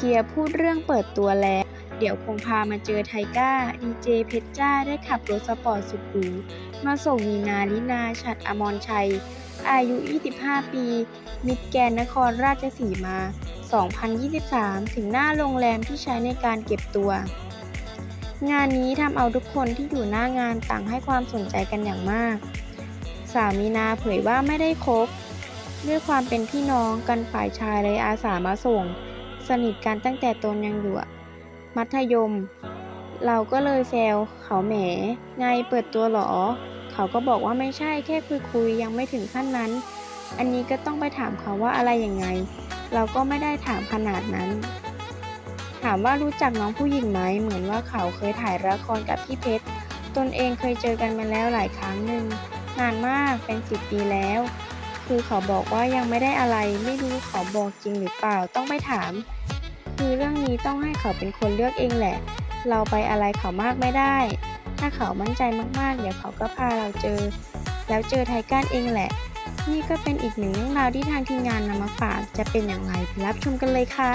เคลียร์พูดเรื่องเปิดตัวแล้ว เดี๋ยวคงพามาเจอไทก้า ดีเจเพชรจ้าได้ขับรถสปอร์ตสุดหรูมาส่งนีนาลินาฉัดอมรชัย อายุ 25 ปี มิดแกนนครราชสีมา 2023 ถึงหน้าโรงแรมที่ใช้ในการเก็บตัว งานนี้ทำเอาทุกคนที่อยู่หน้างานต่างให้ความสนใจกันอย่างมาก สาวมีนาเผยว่าไม่ได้คบด้วยความเป็นพี่น้องกันฝ่ายชายเลยอาสามาส่ง สนิทกันตั้งแต่ตนยังอยู่มัธยม เราก็เลยแซวเขาแหม ไงเปิดตัวหรอ เขาก็บอกว่าไม่ใช่แค่คุยคุยๆยังไม่ถึงขั้นนั้น อันนี้ก็ต้องไปถามเขาว่าอะไรยังไง เราก็ไม่ได้ถามขนาดนั้น ถามว่ารู้จักน้องผู้หญิงไหมเหมือนว่าเขาเคยถ่ายละครกับพี่เพชรตนเองเคยเจอกันมาแล้วหลายครั้งหนึ่งนานมากเป็นสิบปีแล้ว คือเขาบอกว่ายังไม่ได้อะไร ไม่รู้เขาบอกจริงหรือเปล่าต้องไปถาม คือเรื่องนี้ต้องให้เขาเป็นคนเลือกเองแหละ เราไปอะไรเขามากไม่ได้ ถ้าเขามั่นใจมากๆ เดี๋ยวเขาก็พาเราเจอ แล้วเจอไทก้านเองแหละ นี่ก็เป็นอีกหนึ่งเรื่องราวที่ทางทีมงานนำมาฝากจะเป็นอย่างไรไปรับชมกันเลยค่ะ